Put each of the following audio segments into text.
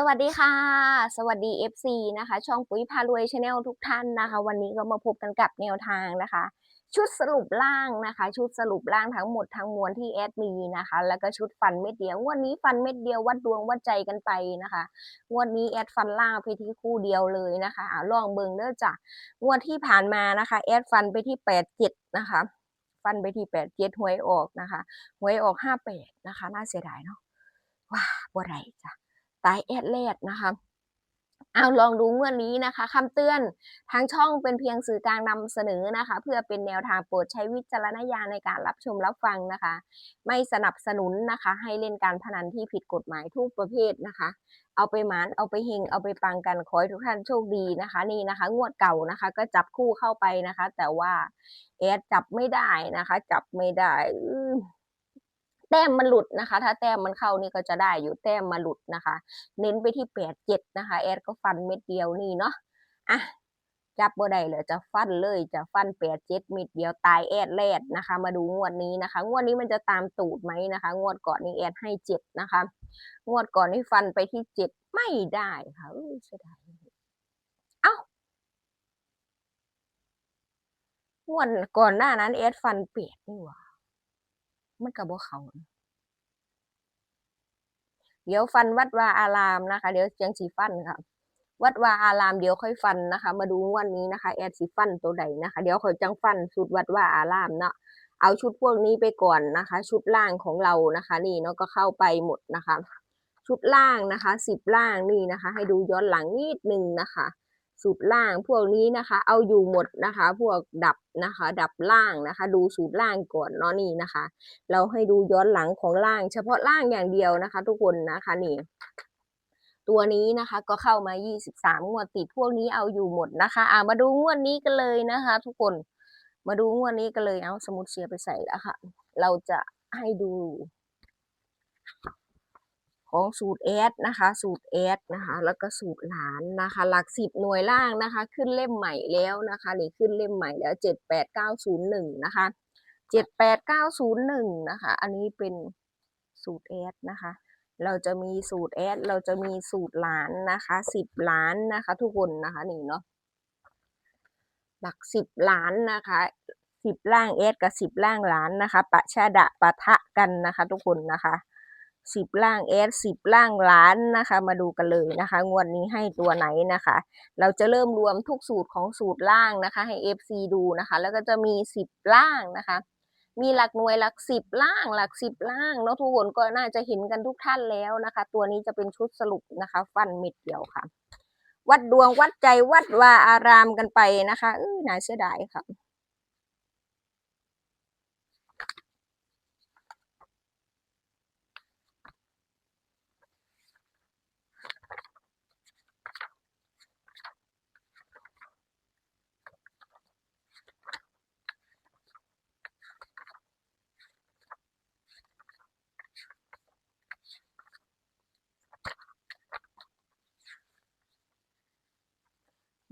สวัสดีค่ะ สวัสดี FC นะคะ ช่องปุ๋ยพารวยชาแนลทุกท่านนะคะ วันนี้ก็มาพบกันกับแนวทางนะคะ ชุดสรุปล่างนะคะ ชุดสรุปล่างทั้งหมดทั้งมวลที่แอดมีนะคะ แล้วก็ชุดฟันเม็ดเดียววดนี้ฟันเม็ดเดียววัดดวงวัดใจกันไปนะคะงวดนี้แอดฟันล่างไปที่คู่เดียวเลยนะคะอาลองเบิงเด้อจ้ะงวดที่ผ่านมานะคะแอดฟันไปที่แปดเจ็ดนะคะฟันไปที่แปดเจ็ดหวยออกนะคะหวยออกห้าแปดนะคะ น่าเสียดายเนาะว้าบ่ไรจ้ะ ตายแอดแลดนะคะเอาลองดูงวดนี้นะคะคำเตือนทางช่องเป็นเพียงสื่อกลางนำเสนอนะคะ เพื่อเป็นแนวทางโปรดใช้วิจารณญาณในการรับชมรับฟังนะคะ ไม่สนับสนุนนะคะ ให้เล่นการพนันที่ผิดกฎหมายทุกประเภทนะคะ เอาไปหมานเอาไปเฮงเอาไปปังกันขอให้ทุกท่านโชคดีนะคะ นี่นะคะ งวดเก่านะคะ ก็จับคู่เข้าไปนะคะ แต่ว่าแอดจับไม่ได้นะคะ จับไม่ได้อื แต้มมันหลุดนะคะ ถ้าแต้มมันเข้านี่ก็จะได้อยู่แต้มมาหลุดนะคะ เน้นไปที่แปดเจ็ดนะคะ แอดก็ฟันเม็ดเดียวนี่เนาะอะจับบ่ได้เลยจะฟันเลยจะฟันแปดเจ็ดเม็ดเดียวตายแอดแลดนะคะ มาดูงวดนี้นะคะ งวดนี้มันจะตามตูดไหมนะคะ งวดก่อนนี้แอดให้เจ็ดนะคะ งวดก่อนนี่ฟันไปที่เจ็ดไม่ได้ค่ะเอ้ยเสียดายเอ้างวดก่อนหน้านั้นแอดฟันเปียดนี่หว่า มันกับบ่เขาเดี๋ยวฟันวัดวาอารามนะคะ เดี๋ยวเสียงสีฟันค่ะ วัดวาอารามเดี๋ยวค่อยฟันนะคะ มาดูวันนี้นะคะ แอดสีฟันตัวใดนะคะ เดี๋ยวค่อยจังฟันชุดวัดวาอารามเนาะเอาชุดพวกนี้ไปก่อนนะคะ ชุดล่างของเรานะคะ นี่เนาะก็เข้าไปหมดนะคะ ชุดล่างนะคะสิบล่างนี่นะคะ ให้ดูย้อนหลังนิดนึงนะคะ สูตรล่างพวกนี้นะคะ เอาอยู่หมดนะคะ พวกดับนะคะ ดับล่างนะคะ ดูสูตรล่างก่อนเนาะนี่นะคะ เราให้ดูย้อนหลังของล่าง เฉพาะล่างอย่างเดียวนะคะ ทุกคนนะคะนี่ตัวนี้นะคะก็เข้ามา 23 งวดติดพวกนี้เอาอยู่หมดนะคะอ่ามาดูงวดนี้กันเลยนะคะ ทุกคนมาดูงวดนี้กันเลยเอาสมุดเชียร์ไปใส่แล้วค่ะ เราจะให้ดู ของสูตรแอดนะคะสูตรแอดนะคะแล้วก็สูตรหลานนะคะ หลักสิบหน่วยล่างนะคะ ขึ้นเล่มใหม่แล้วนะคะนี่ขึ้นเล่มใหม่แล้วเจ็ดแปดเก้าศูนย์หนึ่งนะคะเจ็ดแปดเก้าศูนย์หนึ่งนะคะอันนี้เป็นสูตรแอดนะคะเราจะมีสูตรแอดเราจะมีสูตรหลานนะคะสิบล้านนะคะทุกคนนะคะนี่เนาะหลักสิบล้านนะคะสิบล่างแอดกับสิบล่างหลานนะคะ ปะชาดะปะทะกันนะคะ ทุกคนนะคะ สิบล่างแอดสิบล่างล้านนะคะ มาดูกันเลยนะคะ งวดนี้ให้ตัวไหนนะคะ เราจะเริ่มรวมทุกสูตรของสูตรล่างนะคะ ให้ FC ดูนะคะ แล้วก็จะมีสิบล่างนะคะ มีหลักหน่วยหลักสิบล่างหลักสิบล่างเนาะทุกคนก็น่าจะเห็นกันทุกท่านแล้วนะคะ ตัวนี้จะเป็นชุดสรุปนะคะ ฟันเม็ดเดียวค่ะ วัดดวงวัดใจวัดวาอารามกันไปนะคะเออน่าเสียดายค่ะ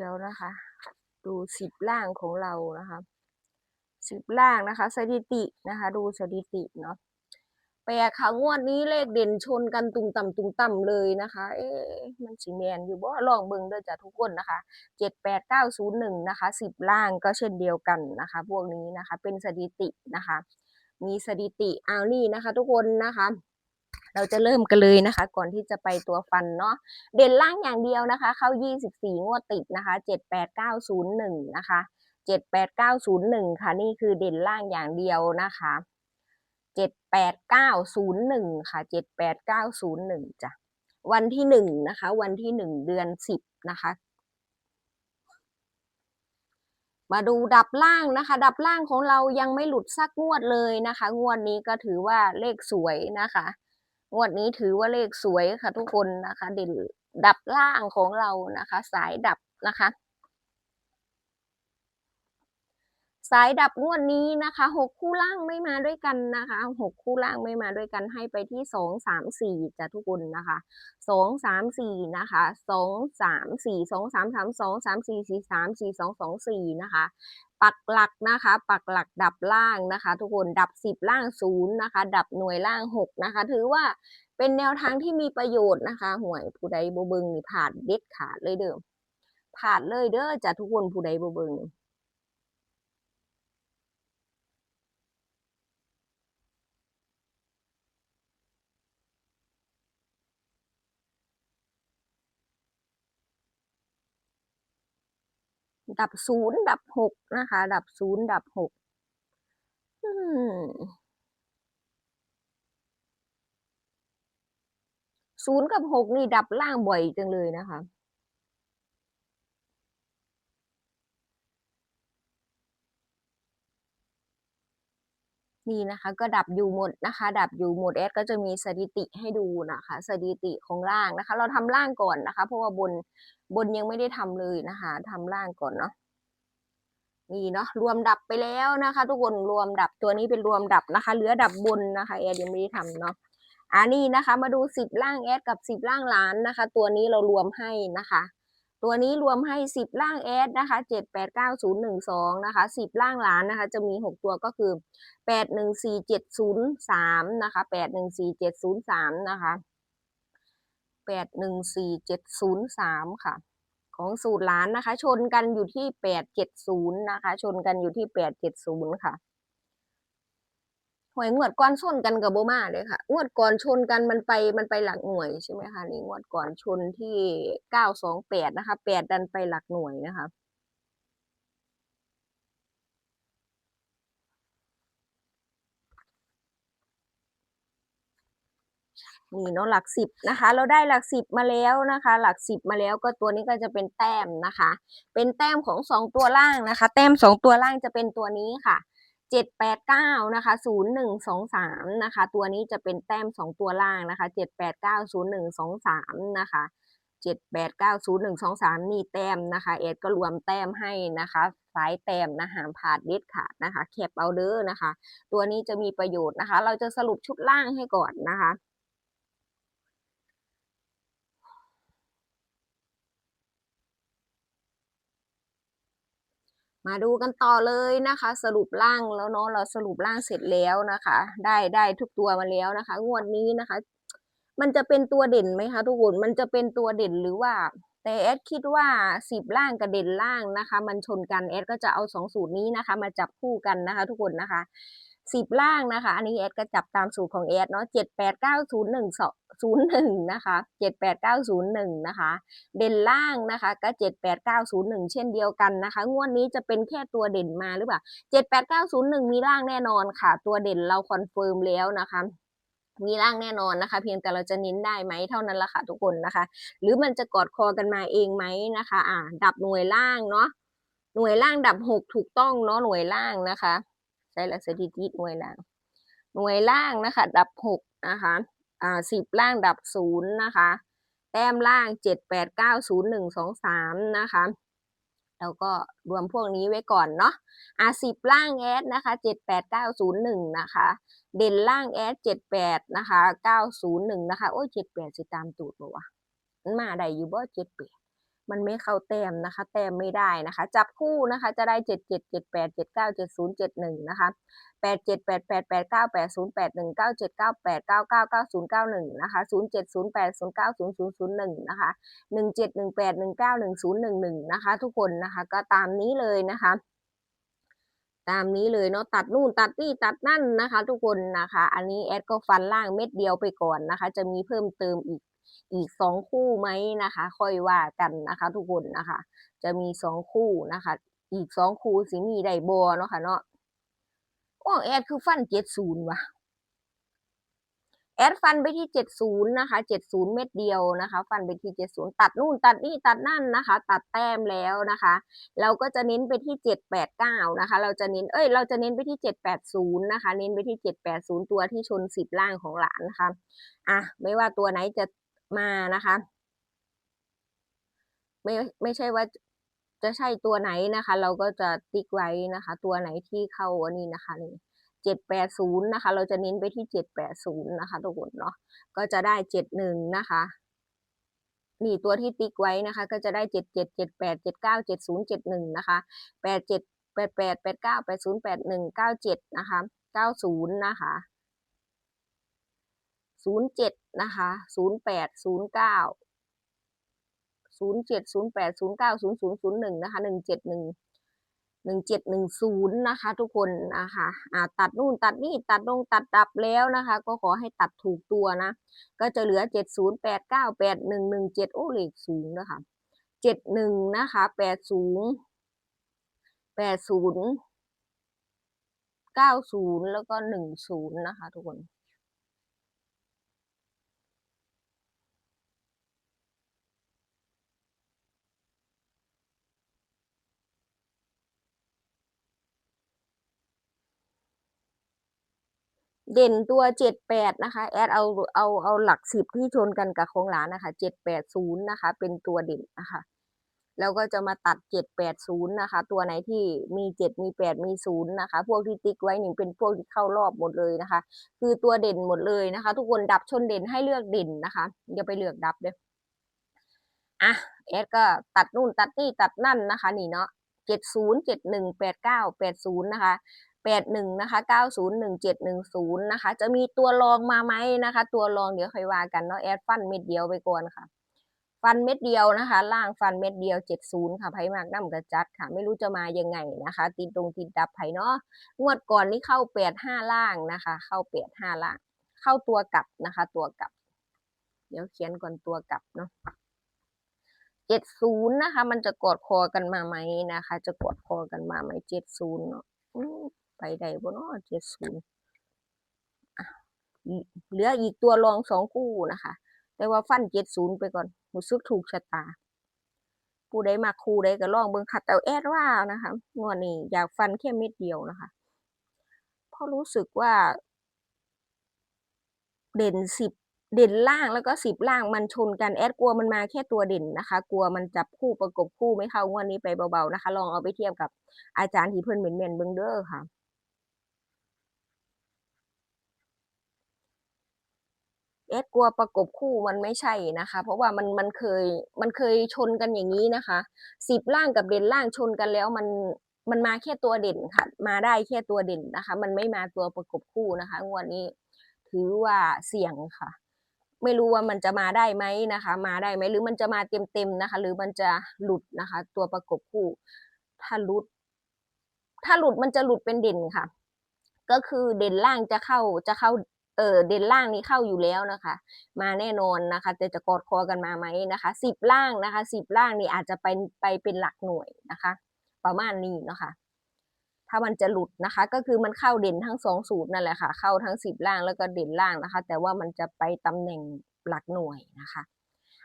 ดียวนะคะ ดูสิบล่างของเรานะคะสิบล่างนะคะ สถิตินะคะ ดูสถิติเนาะแปลค่ะงวดนี้เลขเด่นชนกันตุงต่ำตุงต่ำเลยนะคะ เอ๊มันสีแมนอยู่บ่ลองเบิ่งเด้อจ้ะทุกคนนะคะเจ็ดแปดเก้าศูนย์หนึ่งนะคะสิบล่างก็เช่นเดียวกันนะคะ พวกนี้นะคะ เป็นสถิตินะคะ มีสถิติเอานี่นะคะ ทุกคนนะคะ เราจะเริ่มกันเลยนะคะ ก่อนที่จะไปตัวฟันเนาะเด่นล่างอย่างเดียวนะคะ เข้า 24 งวดติดนะคะ78901นะคะ78901 ค่ะนี่คือเด่นล่างอย่างเดียวนะคะ78901 ค่ะ 78901จ้ะวันที่หนึ่งนะคะ วันที่หนึ่งเดือนสิบนะคะ มาดูดับล่างนะคะ ดับล่างของเรายังไม่หลุดสักงวดเลยนะคะ งวดนี้ก็ถือว่าเลขสวยนะคะ งวดนี้ถือว่าเลขสวยค่ะทุกคนนะคะ เด่นดับล่างของเรานะคะ สายดับนะคะ สายดับงวดนี้นะคะหกคู่ล่างไม่มาด้วยกันนะคะหกคู่ล่างไม่มาด้วยกันให้ไปที่สองสามสี่จ้ะทุกคนนะคะสองสามสี่นะคะสองสามสี่สองสามสามสองสามสี่สี่สามสี่สองสองสี่นะคะปักหลักนะคะ ปักหลักดับล่างนะคะ ทุกคนดับสิบล่างศูนย์นะคะ ดับหน่วยล่างหกนะคะ ถือว่าเป็นแนวทางที่มีประโยชน์นะคะ หวยผู้ใดบ่เบิงนี่ผ่านเด็ดขาดเลยเด้อผ่านเลยเด้อจ้ะทุกคนผู้ใดบ่เบิง ดับศูนย์ดับหกนะคะ ดับศูนย์ดับหกศูนย์กับหกนี่ดับล่างบ่อยจังเลยนะคะนี่นะคะก็ดับอยู่หมดนะคะ ดับอยู่หมดแอดก็จะมีสถิติให้ดูนะคะ สถิติของล่างนะคะ เราทำล่างก่อนนะคะ เพราะว่าบน บนยังไม่ได้ทำเลยนะคะทำล่างก่อนเนาะนี่เนาะรวมดับไปแล้วนะคะ ทุกคนรวมดับตัวนี้เป็นรวมดับนะคะ เหลือดับบนนะคะแอดยังไม่ได้ทำเนาะอันนี้นะคะมาดูสิบล่างแอดกับสิบล่างล้านนะคะ ตัวนี้เรารวมให้นะคะ ตัวนี้รวมให้สิบล่างแอดนะคะเจ็ดแปดเก้าศูนย์หนึ่งสองนะคะสิบล่างล้านนะคะ จะมีหกตัวก็คือแปดหนึ่งสี่เจ็ดศูนย์สามนะคะแปดหนึ่งสี่เจ็ดศูนย์สามนะคะ แปดหนึ่งสี่เจ็ดศูนย์สามค่ะ ของสูตรล้านนะคะ ชนกันอยู่ที่แปดเจ็ดศูนย์นะคะ ชนกันอยู่ที่แปดเจ็ดศูนย์ค่ะหวยงวดก่อนชนกันกับโบมาเลยค่ะ งวดก่อนชนกันมันไปมันไปหลักหน่วยใช่ไหมคะนี่งวดก่อนชนที่เก้าสองแปดนะคะแปดดันไปหลักหน่วยนะคะ นี่เนาะหลักสิบนะคะ เราได้หลักสิบมาแล้วนะคะ หลักสิบมาแล้วก็ตัวนี้ก็จะเป็นแต้มนะคะ เป็นแต้มของสองตัวล่างนะคะ แต้มสองตัวล่างจะเป็นตัวนี้ค่ะเจ็ดแปดเก้านะคะศูนย์หนึ่งสองสามนะคะ ตัวนี้จะเป็นแต้มสองตัวล่างนะคะเจ็ดแปดเก้าศูนย์หนึ่งสองสามนะคะเจ็ดแปดเก้าศูนย์หนึ่งสองสามนี่แต้มนะคะเอ็ดก็รวมแต้มให้นะคะสายแต้มนะหามผานเด็ดขาดนะคะแคปเอาเดอร์นะคะ ตัวนี้จะมีประโยชน์นะคะ เราจะสรุปชุดล่างให้ก่อนนะคะ มาดูกันต่อเลยนะคะ สรุปร่างแล้วเนาะเราสรุปร่างเสร็จแล้วนะคะ ได้ได้ทุกตัวมาแล้วนะคะ งวดนี้นะคะ มันจะเป็นตัวเด่นไหมคะทุกคนมันจะเป็นตัวเด่นหรือว่า แต่แอดคิดว่าสิบล่างกับเด่นล่างนะคะ มันชนกันแอดก็จะเอาสองสูตรนี้นะคะ มาจับคู่กันนะคะ ทุกคนนะคะ สิบล่างนะคะ อันนี้แอดก็จับตามสูตรของแอดเนาะเจ็ดแปดเก้าศูนย์หนึ่งสองศูนย์หนึ่งนะคะเจ็ดแปดเก้าศูนย์หนึ่งนะคะ เด่นล่างนะคะก็เจ็ดแปดเก้าศูนย์หนึ่งเช่นเดียวกันนะคะ งวดนี้จะเป็นแค่ตัวเด่นมาหรือเปล่าเจ็ดแปดเก้าศูนย์หนึ่งมีล่างแน่นอนค่ะ ตัวเด่นเราคอนเฟิร์มแล้วนะคะมีร่างแน่นอนนะคะ เพียงแต่เราจะเน้นได้ไหมเท่านั้นละค่ะทุกคนนะคะ หรือมันจะกอดคอกันมาเองไหมนะคะ อ่า ดับหน่วยล่างเนาะหน่วยล่างดับหกถูกต้องเนาะหน่วยล่างนะคะ ใช้ละสถิติหน่วยล่าง หน่วยล่างนะคะ ดับหกนะคะอ่าสิบล่างดับศูนย์นะคะ แต้มล่างเจ็ดแปดเก้าศูนย์หนึ่งสองสามนะคะแล้วก็รวมพวกนี้ไว้ก่อนเนาะอะสิบล่างแอดนะคะเจ็ดแปดเก้าศูนย์หนึ่งนะคะ เด่นล่างแอดเจ็ดแปดนะคะเก้าศูนย์หนึ่งนะคะ โอ้ยเจ็ดแปดสิตามตูดบ่วะมันมาได้อยู่บ่เจ็ดแปด มันไม่เข้าแต้มนะคะ แต้มไม่ได้นะคะ จับคู่นะคะ จะได้เจ็ดเจ็ดเจ็ดแปดเจ็ดเก้าเจ็ดศูนย์เจ็ดหนึ่งนะคะแปดเจ็ดแปดแปดแปดเก้าแปดศูนย์แปดหนึ่งเก้าเจ็ดเก้าแปดเก้าเก้าเก้าศูนย์เก้าหนึ่งนะคะศูนย์เจ็ดศูนย์แปดศูนย์เก้าศูนย์ศูนย์ศูนย์หนึ่งนะคะหนึ่งเจ็ดหนึ่งแปดหนึ่งเก้าหนึ่งศูนย์หนึ่งหนึ่งนะคะ ทุกคนนะคะก็ตามนี้เลยนะคะตามนี้เลยเนาะตัดนู่นตัดนี่ตัดนั่นนะคะ ทุกคนนะคะ อันนี้แอดก็ฟันล่างเม็ดเดียวไปก่อนนะคะ จะมีเพิ่มเติมอีก อีกสองคู่ไหมนะคะ ค่อยว่ากันนะคะ ทุกคนนะคะ จะมีสองคู่นะคะ อีกสองคู่สิมีได้บอเนาะค่ะเนาะโอ้แอดคือฟันเจ็ดศูนย์ว่ะแอดฟันไปที่เจ็ดศูนย์นะคะเจ็ดศูนย์เม็ดเดียวนะคะ ฟันไปที่เจ็ดศูนย์ตัดนู่นตัดนี่ตัดนั่นนะคะ ตัดแต้มแล้วนะคะ เราก็จะเน้นไปที่เจ็ดแปดเก้านะคะ เราจะเน้น เอ้ย เราจะเน้นไปที่เจ็ดแปดศูนย์นะคะ เน้นไปที่เจ็ดแปดศูนย์ตัวที่ชนสิบล่างของหลานนะคะ อะ ไม่ว่าตัวไหนจะ มานะคะ ไม่ไม่ใช่ว่าจะใช่ตัวไหนนะคะ เราก็จะติ๊กไว้นะคะ ตัวไหนที่เข้าอันนี้นะคะนี่เจ็ดแปดศูนย์นะคะ เราจะเน้นไปที่เจ็ดแปดศูนย์นะคะ ทุกคนเนาะก็จะได้เจ็ดหนึ่งนะคะนี่ตัวที่ติ๊กไว้นะคะ ก็จะได้เจ็ดเจ็ดเจ็ดแปดเจ็ดเก้าเจ็ดศูนย์เจ็ดหนึ่งนะคะแปดเจ็ดแปดแปดแปดเก้าแปดศูนย์แปดหนึ่งเก้าเจ็ดนะคะเก้าศูนย์นะคะ ศูนย์เจ็ดนะคะศูนย์แปดศูนย์เก้าศูนย์เจ็ดศูนย์แปดศูนย์เก้าศูนย์ศูนย์ศูนย์หนึ่งนะคะหนึ่งเจ็ดหนึ่งหนึ่งเจ็ดหนึ่งศูนย์นะคะ ทุกคนนะคะอ่าตัดนู่นตัดนี่ตัดลงตัดดับแล้วนะคะ ก็ขอให้ตัดถูกตัวนะ ก็จะเหลือเจ็ดศูนย์แปดเก้าแปดหนึ่งหนึ่งเจ็ดโอ้เลขสูงนะคะเจ็ดหนึ่งนะคะแปดศูนย์แปดศูนย์เก้าศูนย์แล้วก็หนึ่งศูนย์นะคะ ทุกคน เด่นตัวเจ็ดแปดนะคะ แอดเอาเอาเอาหลักสิบที่ชนกันกับของหลานนะคะเจ็ดแปดศูนย์นะคะ เป็นตัวเด่นนะคะ แล้วก็จะมาตัดเจ็ดแปดศูนย์นะคะ ตัวไหนที่มีเจ็ดมีแปดมีศูนย์นะคะ พวกที่ติ๊กไว้หนี่งเป็นพวกที่เข้ารอบหมดเลยนะคะ คือตัวเด่นหมดเลยนะคะ ทุกคนดับชนเด่นให้เลือกเด่นนะคะอย่าไปเลือกดับเด้ออะแอดก็ตัดนู่นตัดนี่ตัดนั่นนะคะ นี่เนาะเจ็ดศูนย์เจ็ดหนึ่งแปดเก้าแปดศูนย์นะคะ แปดหนึ่งนะคะเก้าศูนย์หนึ่งเจ็ดหนึ่งศูนย์นะคะ จะมีตัวรองมาไหมนะคะ ตัวรองเดี๋ยวค่อยว่ากันเนาะแอดฟันเม็ดเดียวไปก่อนค่ะ ฟันเม็ดเดียวนะคะ ล่างฟันเม็ดเดียวเจ็ดศูนย์ค่ะไพ่มากน้ำกระจัดค่ะ ไม่รู้จะมายังไงนะคะ ติดตรงติดดับไพ่เนาะงวดก่อนนี่เข้าแปดห้าล่างนะคะ เข้าแปดห้าล่าง เข้าตัวกลับนะคะ ตัวกลับ เดี๋ยวเขียนก่อนตัวกลับเนาะเจ็ดศูนย์นะคะ มันจะกอดคอกันมาไหมนะคะ จะกอดคอกันมาไหมเจ็ดศูนย์เนาะ ไปได้บ่เนาะเจ็ดศูนย์เหลืออีกตัวรองสองคู่นะคะ แต่ว่าฟันเจ็ดศูนย์ไปก่อนรู้สึกถูกชะตา ผู้ใดมาคู่ใดก็ลองเบิ่งค่ะแต่แอดว่านะคะงวดนี้อยากฟันแค่เม็ดเดียวนะคะเพราะรู้สึกว่า เด่นสิบเด่นล่างแล้วก็สิบล่างมันชนกันแอดกลัวมันมาแค่ตัวเด่นนะคะ กลัวมันจับคู่ประกบคู่ไม่เข้างวดนี้ไปเบาๆนะคะ ลองเอาไปเทียบกับอาจารย์ที่เพิ่นเป็นเมนเบิงเด้อค่ะ เอสกลัวประกบคู่มันไม่ใช่นะคะ เพราะว่ามันมันเคยมันเคยชนกันอย่างนี้นะคะสิบล่างกับเด่นล่างชนกันแล้วมันมันมาแค่ตัวเด่นค่ะ มาได้แค่ตัวเด่นนะคะ มันไม่มาตัวประกบคู่นะคะงวดนี้ ถือว่าเสี่ยงค่ะ ไม่รู้ว่ามันจะมาได้ไหมนะคะ มาได้ไหมหรือมันจะมาเต็มๆนะคะ หรือมันจะหลุดนะคะ ตัวประกบคู่ ถ้าหลุด ถ้าหลุดมันจะหลุดเป็นเด่นค่ะ ก็คือเด่นล่างจะเข้าจะเข้า เออเด่นล่างนี้เข้าอยู่แล้วนะคะ มาแน่นอนนะคะแต่จะกอดคอกันมาไหมนะคะสิบล่างนะคะสิบล่างนี่อาจจะไปไปเป็นหลักหน่วยนะคะ ประมาณนี้นะคะ ถ้ามันจะหลุดนะคะ ก็คือมันเข้าเด่นทั้งสองสูตรนั่นแหละค่ะ เข้าทั้งสิบล่างแล้วก็เด่นล่างนะคะ แต่ว่ามันจะไปตำแหน่งหลักหน่วยนะคะ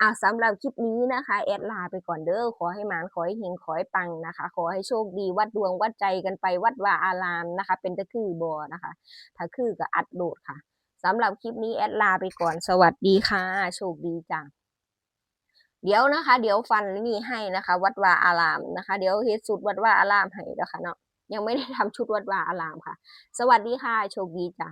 อ่าสำหรับคลิปนี้นะคะแอดลาไปก่อนเด้อขอให้หมานขอให้เฮงขอให้ปังนะคะ ขอให้โชคดีวัดดวงวัดใจกันไปวัดวาอารามนะคะ เป็นตะคือบอนะคะถ้าคือก็อัดโดดค่ะ สำหรับคลิปนี้แอดลาไปก่อนสวัสดีค่ะ โชคดีจ้ะเดี๋ยวนะคะ เดี๋ยวฟันนี่ให้นะคะ วัดวาอารามนะคะ เดี๋ยวเฮ็ดสุดวัดวาอารามให้แล้วค่ะเนาะยังไม่ได้ทำชุดวัดวาอารามค่ะ สวัสดีค่ะ โชคดีจ้ะ